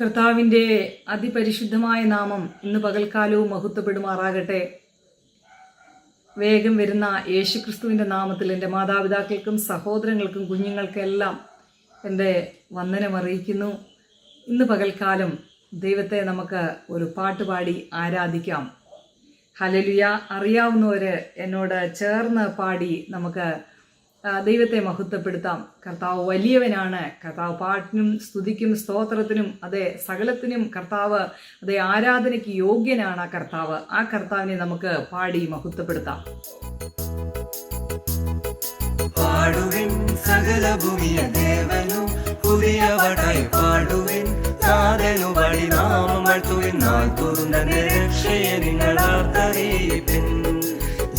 കർത്താവിന്റെ അതിപരിശുദ്ധമായ നാമം ഇന്ന് പകൽക്കാലവും മഹത്വപ്പെടുമാറാകട്ടെ. വേഗം വരുന്ന യേശുക്രിസ്തുവിന്റെ നാമത്തിൽ എന്റെ മാതാപിതാക്കൾക്കും സഹോദരങ്ങൾക്കും കുഞ്ഞുങ്ങൾക്കെല്ലാം എന്റെ വന്ദനം അറിയിക്കുന്നു. ഇന്ന് പകൽക്കാലം ദൈവത്തെ നമുക്ക് ഒരു പാട്ട് പാടി ആരാധിക്കാം. ഹലലുയ അറിയാവുന്നവർ എന്നോട് ചേർന്ന് പാടി നമുക്ക് ദൈവത്തെ മഹത്വപ്പെടുത്താം. കർത്താവ് വലിയവനാണ്. കർത്താവ് പാട്ടിനും സ്തുതിക്കും സ്തോത്രത്തിനും അതെ സകലത്തിനും കർത്താവ് അതെ ആരാധനയ്ക്ക് യോഗ്യനാണ് ആ കർത്താവ്. ആ കർത്താവിനെ നമുക്ക് പാടി മഹത്വപ്പെടുത്താം. പാടുവിൻ സകല ഭൂമിയ ദേവനും തുറന്ന രക്ഷയെ നിങ്ങൾ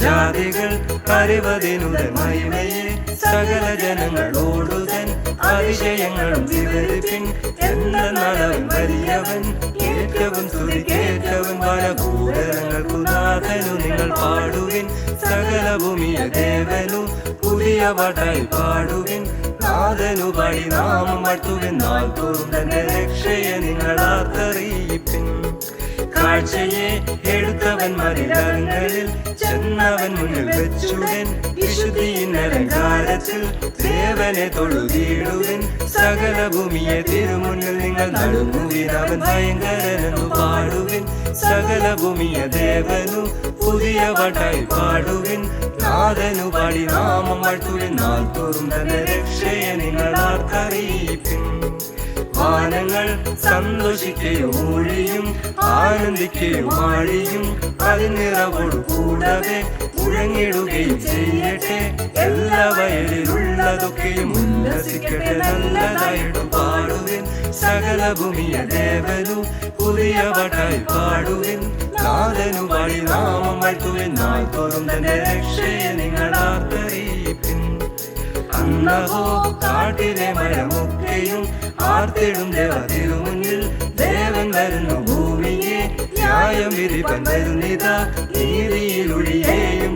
ജാതികൾ അറിവതിനുടെ മഹിമയെ സകല ജനങ്ങളോടുതൻ അതിശയങ്ങളും വിവരിപ്പിൻ. എന്തെന്നാലവൻ വലിയവൻ ഏറ്റവും സ്തുതിക്കേറ്റവൻ പല ഭൂതലങ്ങൾക്കു നാഥനു നിങ്ങൾ പാടുവിൻ. സകല ഭൂമിയ ദേവനു പുതിയ പാട്ടായി പാടുവിൻ. നാഥനു പാടി നാമം വാഴ്ത്തുവിൻ തോറും തന്റെ രക്ഷയെ നിങ്ങൾ ആർത്തറിയിപ്പിൻ കാഴ്ചയെ എടുത്തവൻ മതിലങ്ങളിൽ ചെന്നവൻ മുന്നിൽ വെച്ചുടൻ. വിശുദ്ധിயின் അലങ്കാരത്തിൽ ദേവനെ തൊഴുതിയിടുവൻ. സകല ഭൂമിയെ തിരുമുന്നിൽ നിങ്ങൾ നടുങ്ങുവിൻ. അവൻ ഭയങ്കരനെന്നു പാടുവിൻ. സകല ഭൂമിയെ ദേവനു പുതിയ പാട്ടായി പാടുവിൻ. നാഥനു പാടി നാമം വാഴ്ത്തുവിൻ. നാൾ തോറും തന്നെ രക്ഷയെ നിങ്ങൾ ആർക്കറിയിപ്പിൻ വാനങ്ങൾ സന്തോഷിക്കുകയും ആനന്ദിക്കുകയും ആഴിയും അതിനിറവോട് കൂടാതെ മുഴങ്ങിടുകയും ചെയ്യട്ടെ. എല്ലാ വയലിലുള്ളതൊക്കെയും ഉല്ലസിക്കട്ടെ നല്ലതായിട്ടും പാടുവിൻ. സകല ഭൂമിയ ദേവനു പുതിയ പാട്ടായി പാടുവിൻ. നാഥനു പാടി നാമം വാഴ്ത്തുവിൻ. നാൾ തോറും തന്റെ രക്ഷയെ നിങ്ങൾ ആർത്തറിയിപ്പിൻ അന്നഹോ കാട്ടിലെ മരമൊക്കെയും ആർത്തിടും ദേവതിരു മുന്നിൽ ദേവൻ വരുന്നു ഭൂമിയെ ന്യായം വിരിപ്പൻ വരുന്നിതാ. നീതിയിൽ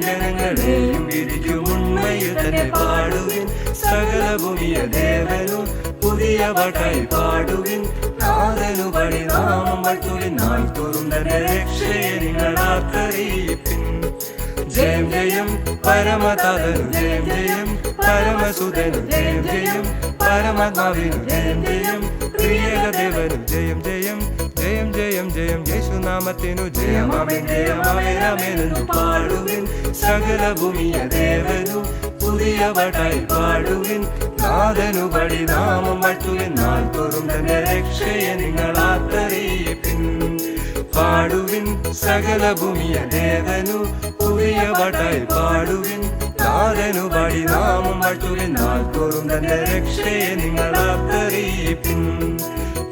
ജനങ്ങളെയും വിരിക്കും ഉണ്മയിൽ തന്നെ പാടുവിൻ. സകല ഭൂമിയ ദേവനു പുതിയ പാട്ടായി പാടുവിൻ. നാഥനു പടി നാമം വാഴ്ത്തുവിൻ നാൾ തോറും തന്നെ രക്ഷയെ നിങ്ങൾ ആർക്കറിയിപ്പിൻ. ജയം ജയം പരമതാതനു ജയം ജയം പരമസുതനു ജയം ജയം പരമാത്മാവിനു. ജയം ജയം പ്രിയദേവനു ജയം ജയം ജയം ജയം ജയം യേശുനാമത്തിനു ജയമാമേൻ ജയമാമേനാമേനെന്നു പാടുവിൻ. സകല ഭൂമിയ ദേവനു പുതിയ പാട്ടായി പാടുവിൻ. നാഥനു പടി നാമം വാഴ്ത്തുവിൻ. നാൾ തോറും തന്നെ രക്ഷയെ നിങ്ങൾ ആർത്തറിയിപ്പിൻ പാടുവിൻ സകല ഭൂമിയ ദേവനു പുതിയ പാട്ടായി പാടുവിൻ. നാഥനു പാടി നാമം വാഴ്ത്തുവിൻ. നാൾ തോറും തന്റെ രക്ഷയെ നിങ്ങൾ ആർത്തറിയിപ്പിൻ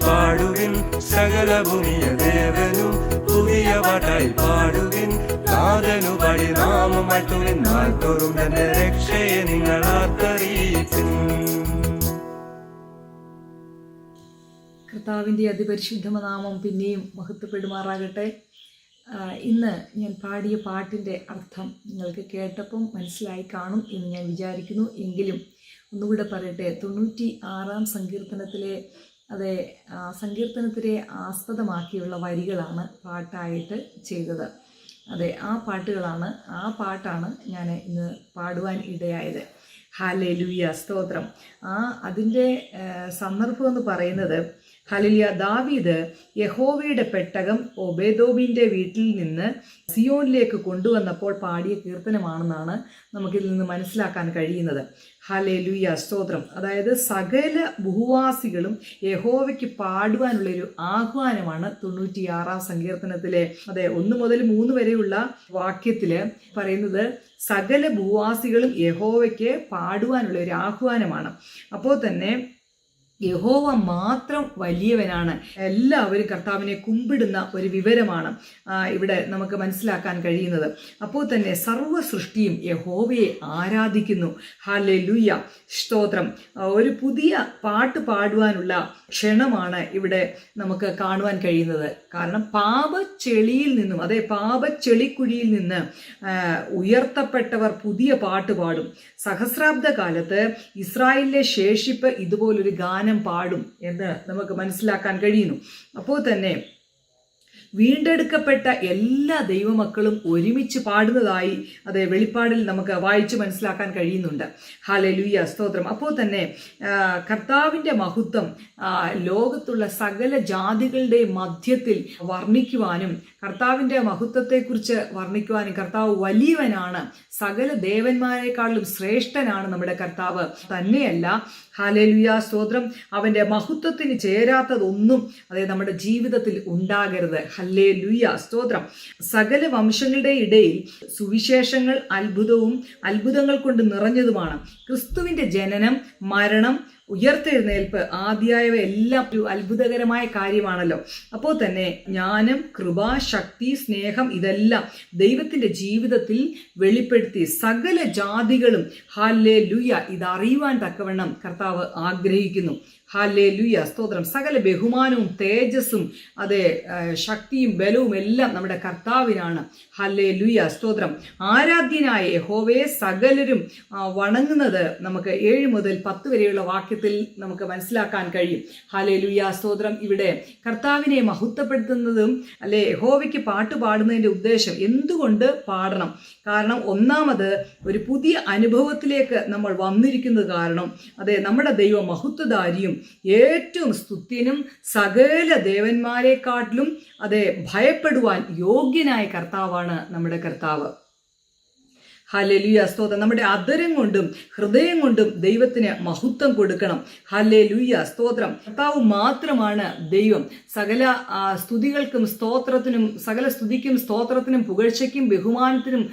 പാടുവിൻ സകല ഭൂമിയ ദേവനു പുതിയ പാട്ടായി പാടുവിൻ. നാഥനു പടി നാമം വാഴ്ത്തുവിൻ നാൾത്തോറും തോറും തന്റെ രക്ഷയെ നിങ്ങൾ ആർത്തറിയിപ്പിൻ കർത്താവിന്റെ അതിപരിശുദ്ധമനാമം പിന്നെയും മഹത്വപ്പെടുമാറാകട്ടെ. ഇന്ന് ഞാൻ പാടിയ പാട്ടിന്റെ അർത്ഥം നിങ്ങൾക്ക് കേട്ടപ്പം മനസ്സിലായി കാണും എന്ന് ഞാൻ വിചാരിക്കുന്നു. എങ്കിലും ഒന്നുകൂടെ പറയട്ടെ തൊണ്ണൂറ്റി ആറാം സങ്കീർത്തനത്തിലെ അതെ സങ്കീർത്തനത്തിലെ ആസ്പദമാക്കിയുള്ള വരികളാണ് പാട്ടായിട്ട് ചെയ്തത്. അതെ ആ പാട്ടുകളാണ് ആ പാട്ടാണ് ഞാൻ ഇന്ന് പാടുവാൻ ഇടയായത്. ഹാലെ ലൂയ സ്തോത്രം. ആ അതിന്റെ സന്ദർഭം എന്ന് പറയുന്നത് ഹലിയ ദാവീദ് യഹോവയുടെ പെട്ടകം ഒബേദോബിന്റെ വീട്ടിൽ നിന്ന് സിയോനിലേക്ക് കൊണ്ടുവന്നപ്പോൾ പാടിയ കീർത്തനമാണെന്നാണ് നമുക്കിതിൽ നിന്ന് മനസ്സിലാക്കാൻ കഴിയുന്നത്. ഹലേലുയ സ്തോത്രം. അതായത് സകല ഭൂവാസികളും യഹോവയ്ക്ക് പാടുവാനുള്ള ഒരു ആഹ്വാനമാണ് തൊണ്ണൂറ്റിയാറാം സങ്കീർത്തനത്തിലെ അതെ ഒന്ന് മുതൽ മൂന്ന് വരെയുള്ള വാക്യത്തിൽ പറയുന്നത് സകല ഭൂവാസികളും യഹോവയ്ക്ക് പാടുവാനുള്ള ഒരു ആഹ്വാനമാണ്. അപ്പോൾ തന്നെ യഹോവ മാത്രം വലിയവനാണ്. എല്ലാവരും കർത്താവിനെ കുമ്പിടുന്ന ഒരു വിവരമാണ് ഇവിടെ നമുക്ക് മനസ്സിലാക്കാൻ കഴിയുന്നത്. അപ്പോൾ തന്നെ സർവ സൃഷ്ടിയും യഹോവയെ ആരാധിക്കുന്നു. ഹാലെ ലുയ്യ സ്തോത്രം ഒരു പുതിയ പാട്ട് പാടുവാനുള്ള ക്ഷണമാണ് ഇവിടെ നമുക്ക് കാണുവാൻ കഴിയുന്നത്. കാരണം പാപച്ചെളിയിൽ നിന്നും അതെ പാപച്ചെളിക്കുഴിയിൽ നിന്ന് ഉയർത്തപ്പെട്ടവർ പുതിയ പാട്ട് പാടും. സഹസ്രാബ്ദ കാലത്ത് ഇസ്രായേലിലെ ശേഷിപ്പ് ഇതുപോലൊരു ഗാനം ഗാനം പാടും എന്ന് നമുക്ക് മനസ്സിലാക്കാൻ കഴിയുന്നു. അപ്പോൾ തന്നെ വീണ്ടെടുക്കപ്പെട്ട എല്ലാ ദൈവമക്കളും ഒരുമിച്ച് പാടുന്നതായി അത് വെളിപ്പാടിൽ നമുക്ക് വായിച്ച് മനസ്സിലാക്കാൻ കഴിയുന്നുണ്ട്. ഹാലലുയ്യ സ്തോത്രം. അപ്പോൾ തന്നെ കർത്താവിന്റെ മഹത്വം ലോകത്തുള്ള സകല ജാതികളുടെ മധ്യത്തിൽ വർണിക്കുവാനും കർത്താവിന്റെ മഹത്വത്തെക്കുറിച്ച് വർണിക്കുവാനും കർത്താവ് വലിയവനാണ്. സകല ദേവന്മാരെക്കാളും ശ്രേഷ്ഠനാണ് നമ്മുടെ കർത്താവ്. തന്നെയല്ല ഹാലേലുയ സ്തോത്രം. അവന്റെ മഹത്വത്തിന് ചേരാത്തതൊന്നും അതായത് നമ്മുടെ ജീവിതത്തിൽ ഉണ്ടാകരുത്. ഹല്ലേ ലുയ സ്തോത്രം. സകല വംശങ്ങളുടെ ഇടയിൽ സുവിശേഷങ്ങൾ അത്ഭുതവും അത്ഭുതങ്ങൾ കൊണ്ട് നിറഞ്ഞതുമാണ്. ക്രിസ്തുവിന്റെ ജനനം മരണം ഉയർത്തെഴുന്നേൽപ്പ് ആദ്യായവ എല്ലാം ഒരു അത്ഭുതകരമായ കാര്യമാണല്ലോ. അപ്പോൾ തന്നെ ജ്ഞാനം കൃപ ശക്തി സ്നേഹം ഇതെല്ലാം ദൈവത്തിന്റെ ജീവിതത്തിൽ വെളിപ്പെടുത്തി സകല ജാതികളും ഹാല്ലേ ലുയ ഇതറിയുവാൻ തക്കവണ്ണം കർത്താവ് ആഗ്രഹിക്കുന്നു. ഹാലേ ലുയ സ്തോത്രം. സകല ബഹുമാനവും തേജസ്സും അതെ ശക്തിയും ബലവും എല്ലാം നമ്മുടെ കർത്താവിനാണ്. ഹല്ലേ ലുയ സ്തോത്രം. ആരാധ്യനായ യഹോവയെ സകലരും വണങ്ങുന്നത് നമുക്ക് ഏഴ് മുതൽ പത്ത് വരെയുള്ള വാക്യത്തിൽ നമുക്ക് മനസ്സിലാക്കാൻ കഴിയും. ഹാലേലുയ ലുയ സ്തോത്രം ഇവിടെ. കർത്താവിനെ മഹത്വപ്പെടുത്തുന്നതും അല്ലെ യഹോവയ്ക്ക് പാട്ട് പാടുന്നതിന്റെ ഉദ്ദേശം എന്തുകൊണ്ട് പാടണം? കാരണം ഒന്നാമത് ഒരു പുതിയ അനുഭവത്തിലേക്ക് നമ്മൾ വന്നിരിക്കുന്നത് കാരണം അതെ നമ്മുടെ ദൈവ മഹത്വധാരിയും ഏറ്റവും സ്തുത്യനും സകല ദേവന്മാരെക്കാട്ടിലും അതെ ഭയപ്പെടുവാൻ യോഗ്യനായ കർത്താവാണ് നമ്മുടെ കർത്താവ്. ഹല്ലേലൂയ സ്തോത്രം. നമ്മുടെ അതരം കൊണ്ടും ഹൃദയം കൊണ്ടും ദൈവത്തിന് മഹത്വം കൊടുക്കണം. ഹല്ലേലൂയ സ്തോത്രം. കർത്താവ് മാത്രമാണ് ദൈവം. സകല സ്തുതികൾക്കും സ്തോത്രത്തിനും സകല സ്തുതിക്കും സ്തോത്രത്തിനും പുകഴ്ചയ്ക്കും ബഹുമാനത്തിനും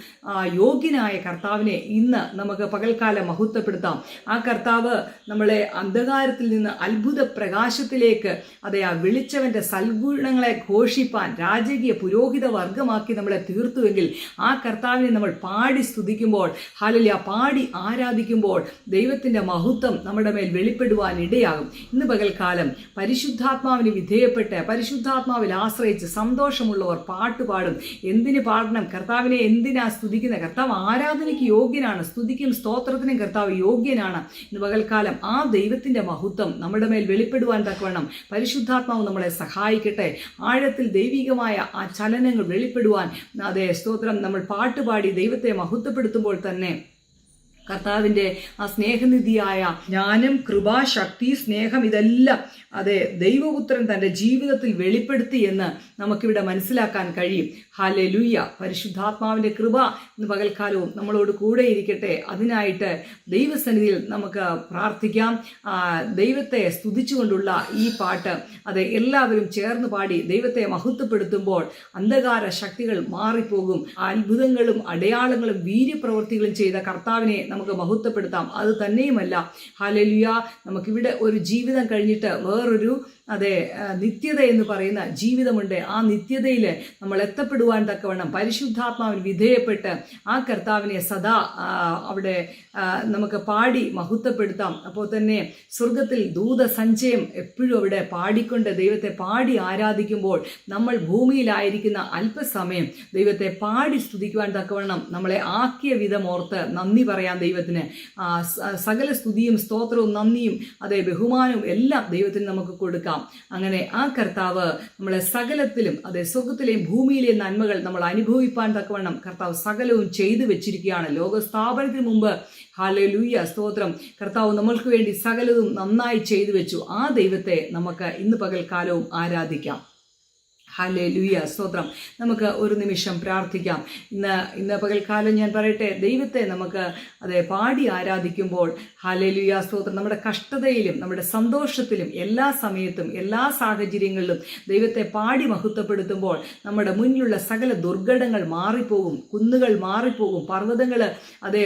യോഗ്യനായ കർത്താവിനെ ഇന്ന് നമുക്ക് പകൽക്കാലം മഹത്വപ്പെടുത്താം. ആ കർത്താവ് നമ്മളെ അന്ധകാരത്തിൽ നിന്ന് അത്ഭുത പ്രകാശത്തിലേക്ക് അതെ ആ വിളിച്ചവന്റെ സൽഗുണങ്ങളെ ഘോഷിപ്പാൻ രാജകീയ പുരോഹിത വർഗമാക്കി നമ്മളെ തീർത്തുവെങ്കിൽ ആ കർത്താവിനെ നമ്മൾ പാടി സ്തുതിക്കുമ്പോൾ ഹാലലിയ പാടി ആരാധിക്കുമ്പോൾ ദൈവത്തിന്റെ മഹത്വം നമ്മുടെ മേൽ വെളിപ്പെടുവാൻ ഇടയാകും. ഇന്ന് പകൽക്കാലം പരിശുദ്ധാത്മാവിന് വിധേയപ്പെട്ട് പരിശുദ്ധാത്മാവിൽ ആശ്രയിച്ച് സന്തോഷമുള്ളവർ പാട്ട് പാടും. എന്തിന് പാടണം? കർത്താവിനെ എന്തിനാ സ്തുതിക്കുന്ന കർത്താവ് ആരാധനയ്ക്ക് യോഗ്യനാണ്. സ്തുതിക്കും സ്തോത്രത്തിനും കർത്താവ് യോഗ്യനാണ്. ഇന്ന് പകൽക്കാലം ആ ദൈവത്തിന്റെ മഹത്വം നമ്മുടെ മേൽ വെളിപ്പെടുവാൻ തക്കവണ്ണം പരിശുദ്ധാത്മാവ് നമ്മളെ സഹായിക്കട്ടെ. ആഴത്തിൽ ദൈവികമായ ആ ചലനങ്ങൾ വെളിപ്പെടുവാൻ. അതേ സ്തോത്രം. നമ്മൾ പാട്ടുപാടി ദൈവത്തെ മഹത്വപ്പെടുത്തുമ്പോൾ തന്നെ കർത്താവിന്റെ ആ സ്നേഹനിധിയായ ജ്ഞാനം കൃപ ശക്തി സ്നേഹം ഇതെല്ലാം അതെ ദൈവപുത്രൻ തന്റെ ജീവിതത്തിൽ വെളിപ്പെടുത്തി എന്ന് നമുക്കിവിടെ മനസ്സിലാക്കാൻ കഴിയും. ഹാലെ ലുയ്യ പരിശുദ്ധാത്മാവിന്റെ കൃപ ഇന്ന് പകൽക്കാലവും നമ്മളോട് കൂടെ ഇരിക്കട്ടെ. അതിനായിട്ട് ദൈവസന്നിധിയിൽ നമുക്ക് പ്രാർത്ഥിക്കാം. ദൈവത്തെ സ്തുതിച്ചുകൊണ്ടുള്ള ഈ പാട്ട് അതെ എല്ലാവരും ചേർന്ന് പാടി ദൈവത്തെ മഹത്വപ്പെടുത്തുമ്പോൾ അന്ധകാര ശക്തികൾ മാറിപ്പോകും. അത്ഭുതങ്ങളും അടയാളങ്ങളും വീര്യപ്രവൃത്തികളും ചെയ്ത കർത്താവിനെ നമുക്ക് മഹത്വപ്പെടുത്താം അത് തന്നെയുമല്ല. ഹലലിയ നമുക്കിവിടെ ഒരു ജീവിതം കഴിഞ്ഞിട്ട് വേറൊരു അതെ നിത്യത എന്ന് പറയുന്ന ജീവിതമുണ്ട്. ആ നിത്യതയിൽ നമ്മൾ എത്തപ്പെടുവാൻ തക്കവണ്ണം പരിശുദ്ധാത്മാവിന് വിധേയപ്പെട്ട് ആ കർത്താവിനെ സദാ അവിടെ നമുക്ക് പാടി മഹത്വപ്പെടുത്താം. അപ്പോൾ തന്നെ സ്വർഗത്തിൽ ദൂതസഞ്ചയം എപ്പോഴും അവിടെ പാടിക്കൊണ്ട് ദൈവത്തെ പാടി ആരാധിക്കുമ്പോൾ നമ്മൾ ഭൂമിയിലായിരിക്കുന്ന അല്പസമയം ദൈവത്തെ പാടി സ്തുതിക്കുവാൻ തക്കവണ്ണം നമ്മളെ ആക്കിയ വിധം ഓർത്ത് നന്ദി പറയാൻ ദൈവത്തിന്. സകല സ്തുതിയും സ്തോത്രവും നന്ദിയും അതെ ബഹുമാനവും എല്ലാം ദൈവത്തിന് നമുക്ക് കൊടുക്കാം. അങ്ങനെ ആ കർത്താവ് നമ്മളെ സകലത്തിലും അതെ സ്വർഗത്തിലെയും ഭൂമിയിലെയും നന്മകൾ നമ്മൾ അനുഭവിപ്പാൻ തക്കവണ്ണം കർത്താവ് സകലവും ചെയ്തു വെച്ചിരിക്കുകയാണ്. ലോകസ്ഥാപനത്തിന് മുമ്പ് ഹാലലൂയ സ്തോത്രം. കർത്താവ് നമ്മൾക്ക് വേണ്ടി സകലതും നന്നായി ചെയ്തു വെച്ചു. ആ ദൈവത്തെ നമുക്ക് ഇന്ന് പകൽക്കാലവും ആരാധിക്കാം. ഹലേ ലുയ സ്തോത്രം. നമുക്ക് ഒരു നിമിഷം പ്രാർത്ഥിക്കാം. ഇന്ന് ഇന്ന് പകൽക്കാലം ഞാൻ പറയട്ടെ ദൈവത്തെ നമുക്ക് അതെ പാടി ആരാധിക്കുമ്പോൾ ഹലേ ലുയ സ്തോത്രം. നമ്മുടെ കഷ്ടതയിലും നമ്മുടെ സന്തോഷത്തിലും എല്ലാ സമയത്തും എല്ലാ സാഹചര്യങ്ങളിലും ദൈവത്തെ പാടി മഹത്വപ്പെടുത്തുമ്പോൾ നമ്മുടെ മുന്നിലുള്ള സകല ദുർഘടങ്ങൾ മാറിപ്പോകും കുന്നുകൾ മാറിപ്പോകും പർവതങ്ങൾ അതെ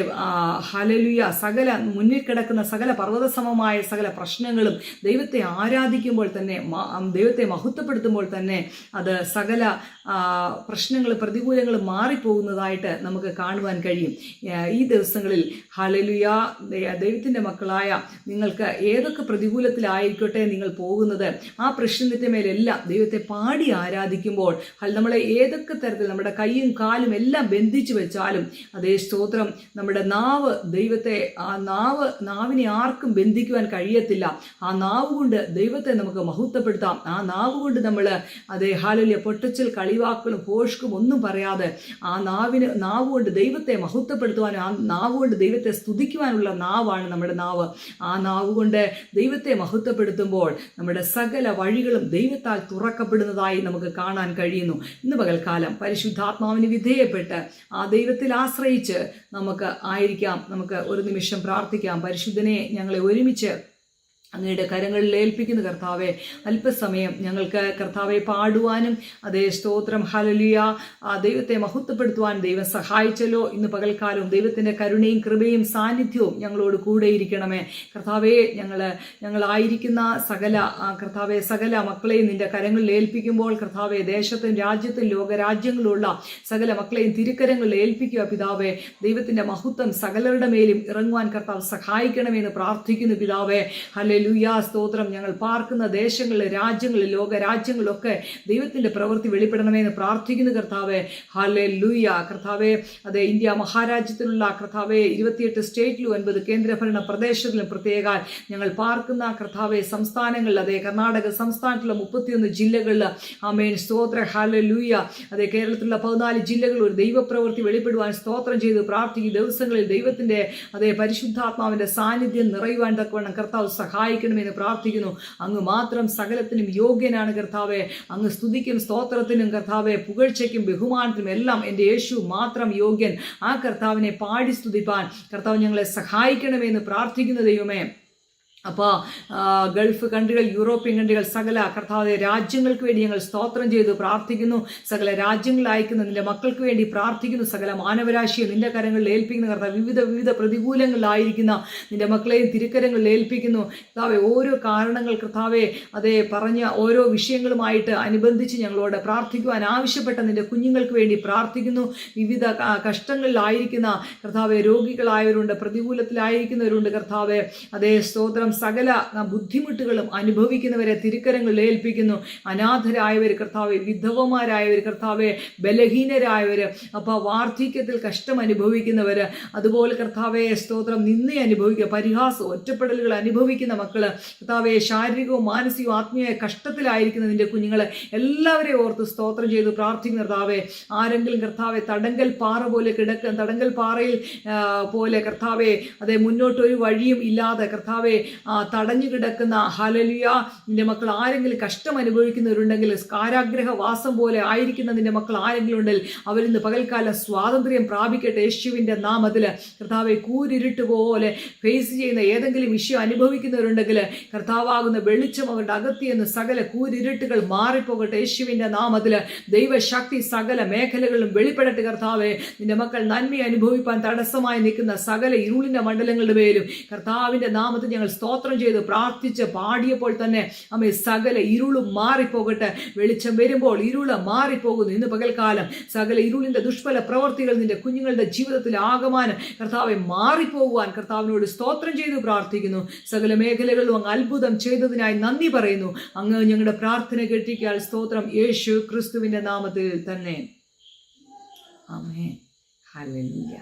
ഹലലുയ സകല മുന്നിൽ കിടക്കുന്ന സകല പർവതസമമായ സകല പ്രശ്നങ്ങളും ദൈവത്തെ ആരാധിക്കുമ്പോൾ തന്നെ ദൈവത്തെ മഹത്വപ്പെടുത്തുമ്പോൾ തന്നെ അത് സകല പ്രശ്നങ്ങൾ പ്രതികൂലങ്ങൾ മാറിപ്പോകുന്നതായിട്ട് നമുക്ക് കാണുവാൻ കഴിയും. ഈ ദിവസങ്ങളിൽ ഹലലുയ ദൈവത്തിന്റെ മക്കളായ നിങ്ങൾക്ക് ഏതൊക്കെ പ്രതികൂലത്തിലായിരിക്കട്ടെ നിങ്ങൾ പോകുന്നത് ആ പ്രശ്നത്തിന്റെ മേലെല്ലാം ദൈവത്തെ പാടി ആരാധിക്കുമ്പോൾ നമ്മളെ ഏതൊക്കെ തരത്തിൽ നമ്മുടെ കൈയും കാലും എല്ലാം ബന്ധിച്ചു വെച്ചാലും അതേ സ്തോത്രം നമ്മുടെ നാവ് ദൈവത്തെ ആ നാവ് നാവിനെ ആർക്കും ബന്ധിക്കുവാൻ കഴിയത്തില്ല. ആ നാവ് കൊണ്ട് ദൈവത്തെ നമുക്ക് മഹത്വപ്പെടുത്താം. ആ നാവ് കൊണ്ട് നമ്മൾ അതേ ഹാലല്യ പൊട്ടച്ചൽ കളിവാക്കുകളും പോഷ്കും ഒന്നും പറയാതെ ആ നാവിന് നാവ് കൊണ്ട് ദൈവത്തെ മഹത്വപ്പെടുത്തുവാനും ആ നാവ് കൊണ്ട് ദൈവത്തെ സ്തുതിക്കുവാനുള്ള നാവാണ് നമ്മുടെ നാവ്. ആ നാവ് കൊണ്ട് ദൈവത്തെ മഹത്വപ്പെടുത്തുമ്പോൾ നമ്മുടെ സകല വഴികളും ദൈവത്താൽ തുറക്കപ്പെടുന്നതായി നമുക്ക് കാണാൻ കഴിയുന്നു. ഇന്ന് പകൽക്കാലം പരിശുദ്ധാത്മാവിന് വിധേയപ്പെട്ട് ആ ദൈവത്തിൽ ആശ്രയിച്ച് നമുക്ക് ആയിരിക്കാം. നമുക്ക് ഒരു നിമിഷം പ്രാർത്ഥിക്കാം. പരിശുദ്ധനെ ഞങ്ങളെ ഒരുമിച്ച് അങ്ങയുടെ കരങ്ങളിൽ ഏൽപ്പിക്കുന്ന കർത്താവെ അല്പസമയം ഞങ്ങൾക്ക് കർത്താവെ പാടുവാനും അതേ സ്തോത്രം ഹലലിയ ദൈവത്തെ മഹത്വപ്പെടുത്തുവാൻ ദൈവം സഹായിച്ചല്ലോ. ഇന്ന് പകൽക്കാലവും ദൈവത്തിന്റെ കരുണയും കൃപയും സാന്നിധ്യവും ഞങ്ങളോട് കൂടെയിരിക്കണമേ കർത്താവെ ഞങ്ങൾ ഞങ്ങളായിരിക്കുന്ന സകല കർത്താവെ സകല മക്കളെയും നിന്റെ കരങ്ങളിൽ ഏൽപ്പിക്കുമ്പോൾ കർത്താവെ ദേശത്തും രാജ്യത്തും ലോകരാജ്യങ്ങളുള്ള സകല മക്കളെയും തിരുക്കരങ്ങളിൽ ഏൽപ്പിക്കുക പിതാവെ. ദൈവത്തിന്റെ മഹത്വം സകലരുടെ മേലും ഇറങ്ങുവാൻ കർത്താവ് സഹായിക്കണമെന്ന് പ്രാർത്ഥിക്കുന്നു പിതാവെ. ഹല്ലെ ലുയാ സ്തോത്രം. ഞങ്ങൾ പാർക്കുന്ന ദേശങ്ങളിൽ രാജ്യങ്ങളിൽ ലോകരാജ്യങ്ങളിലൊക്കെ ദൈവത്തിന്റെ പ്രവൃത്തി വെളിപ്പെടണമേ എന്ന് പ്രാർത്ഥിക്കുന്നു കർത്താവെ. ഹല്ലെ ലൂയ കർത്താവെ അതെ ഇന്ത്യ മഹാരാജ്യത്തിലുള്ള കർത്താവെ ഇരുപത്തിയെട്ട് സ്റ്റേറ്റിലും ഒൻപത് കേന്ദ്രഭരണ പ്രദേശത്തിലും പ്രത്യേക ഞങ്ങൾ പാർക്കുന്ന കർത്താവെ സംസ്ഥാനങ്ങളിൽ അതെ കർണാടക സംസ്ഥാനത്തുള്ള മുപ്പത്തിയൊന്ന് ജില്ലകളിൽ ആമേൻ. സ്തോത്ര. ഹാല ലൂയ അതെ കേരളത്തിലുള്ള പതിനാല് ജില്ലകളിൽ ഒരു ദൈവപ്രവൃത്തി വെളിപ്പെടുവാൻ സ്തോത്രം ചെയ്ത് പ്രാർത്ഥിക്കും ദിവസങ്ങളിൽ ദൈവത്തിന്റെ അതേ പരിശുദ്ധാത്മാവിന്റെ സാന്നിധ്യം നിറയുവാൻ തക്കവണ്ണം കർത്താവ് സഹായിക്കണമെന്ന് പ്രാർത്ഥിക്കുന്നു. അങ്ങ് മാത്രം സകലത്തിനും യോഗ്യനാണ് കർത്താവെ. അങ്ങ് സ്തുതിക്കും സ്തോത്രത്തിനും കർത്താവെ. പുകഴ്ചയ്ക്കും ബഹുമാനത്തിനും എല്ലാം എന്റെ യേശു മാത്രം യോഗ്യൻ. ആ കർത്താവിനെ പാടി സ്തുതിപ്പാൻ. കർത്താവ് ഞങ്ങളെ സഹായിക്കണമെന്ന് പ്രാർത്ഥിക്കുന്ന ദൈവമേ. അപ്പോൾ ഗൾഫ് കൺട്രികൾ യൂറോപ്യൻ കൺട്രികൾ സകല കർത്താവ് രാജ്യങ്ങൾക്ക് വേണ്ടി ഞങ്ങൾ സ്തോത്രം ചെയ്തു പ്രാർത്ഥിക്കുന്നു. സകല രാജ്യങ്ങളിൽ അയക്കുന്ന നിന്റെ മക്കൾക്ക് വേണ്ടി പ്രാർത്ഥിക്കുന്നു. സകല മാനവരാശിയെ നിന്റെ കരങ്ങളിൽ ഏൽപ്പിക്കുന്ന കർത്താവ് വിവിധ വിവിധ പ്രതികൂലങ്ങളിലായിരിക്കുന്ന നിന്റെ മക്കളെയും തിരുക്കരങ്ങളിൽ ഏൽപ്പിക്കുന്നു. കർത്താവെ ഓരോ കാരണങ്ങൾ കർത്താവെ അതേ പറഞ്ഞ ഓരോ വിഷയങ്ങളുമായിട്ട് അനുബന്ധിച്ച് ഞങ്ങളോട് പ്രാർത്ഥിക്കുവാൻ ആവശ്യപ്പെട്ട നിന്റെ കുഞ്ഞുങ്ങൾക്ക് വേണ്ടി പ്രാർത്ഥിക്കുന്നു. വിവിധ കഷ്ടങ്ങളിലായിരിക്കുന്ന കർത്താവെ രോഗികളായവരുണ്ട് പ്രതികൂലത്തിലായിരിക്കുന്നവരുണ്ട് കർത്താവെ. അതേ സ്തോത്രം സകല ബുദ്ധിമുട്ടുകളും അനുഭവിക്കുന്നവരെ തിരുക്കരങ്ങൾ ഏൽപ്പിക്കുന്നു. അനാഥരായവർ കർത്താവെ വിധവമാരായവർ കർത്താവെ ബലഹീനരായവർ അപ്പോൾ വാർദ്ധക്യത്തിൽ കഷ്ടം അനുഭവിക്കുന്നവർ അതുപോലെ കർത്താവെ സ്തോത്രം നിന്നെ അനുഭവിക്കുക പരിഹാസം ഒറ്റപ്പെടലുകൾ അനുഭവിക്കുന്ന മക്കൾ കർത്താവെ ശാരീരികവും മാനസികവും ആത്മീയ കഷ്ടത്തിലായിരിക്കുന്ന നിന്റെ കുഞ്ഞുങ്ങളെ എല്ലാവരെയും ഓർത്ത് സ്തോത്രം ചെയ്ത് പ്രാർത്ഥിക്കുന്ന കർത്താവെ ആരെങ്കിലും കർത്താവെ തടങ്കൽ പാറ പോലെ കിടക്ക തടങ്കൽ പാറയിൽ പോലെ കർത്താവെ അതെ മുന്നോട്ട് ഒരു വഴിയും ഇല്ലാതെ കർത്താവെ തടഞ്ഞു കിടക്കുന്ന ഹലലിയ നിന്റെ മക്കൾ ആരെങ്കിലും കഷ്ടം അനുഭവിക്കുന്നവരുണ്ടെങ്കിൽ കാരാഗ്രഹ വാസം പോലെ ആയിരിക്കുന്ന നിന്റെ മക്കൾ ആരെങ്കിലും ഉണ്ടെങ്കിൽ അവരിൽ നിന്ന് പകൽക്കാലം സ്വാതന്ത്ര്യം പ്രാപിക്കട്ടെ യേശുവിന്റെ നാമത്തിൽ. കർത്താവെ കൂരിരുട്ട് പോലെ ഫേസ് ചെയ്യുന്ന ഏതെങ്കിലും വിഷയം അനുഭവിക്കുന്നവരുണ്ടെങ്കിൽ കർത്താവാകുന്ന വെളിച്ചം അവരുടെ അകത്തിയെന്ന് സകല കൂരിരുട്ടുകൾ മാറിപ്പോകട്ടെ യേശുവിന്റെ നാമത്തിൽ. ദൈവശക്തി സകല മേഖലകളിലും വെളിപ്പെടട്ടെ കർത്താവെ. നിന്റെ മക്കൾ നന്മ അനുഭവിക്കാൻ തടസ്സമായി നിൽക്കുന്ന സകല ഇരുളിന്റെ മണ്ഡലങ്ങളുടെ പേരും കർത്താവിന്റെ നാമത്തിൽ ഞങ്ങൾ സ്തോത്രം ചെയ്ത് പ്രാർത്ഥിച്ച് പാടിയപ്പോൾ തന്നെ അമ്മ സകല ഇരുളും മാറിപ്പോകട്ടെ. വെളിച്ചം വരുമ്പോൾ ഇരുൾ മാറിപ്പോകുന്നു. ഇന്ന് പകൽക്കാലം സകല ഇരുളിന്റെ ദുഷ്ഫല പ്രവർത്തികൾ നിന്റെ കുഞ്ഞുങ്ങളുടെ ജീവിതത്തിൽ ആകമാനം കർത്താവെ മാറിപ്പോകുവാൻ കർത്താവിനോട് സ്തോത്രം ചെയ്ത് പ്രാർത്ഥിക്കുന്നു. സകല മേഖലകളിലും അങ്ങ് അത്ഭുതം ചെയ്തതിനായി നന്ദി പറയുന്നു. അങ്ങ് ഞങ്ങളുടെ പ്രാർത്ഥന കേട്ടിരിക്കാൻ സ്തോത്രം യേശു ക്രിസ്തുവിന്റെ നാമത്തിൽ തന്നെ. ആമേ ഹല്ലേലൂയ.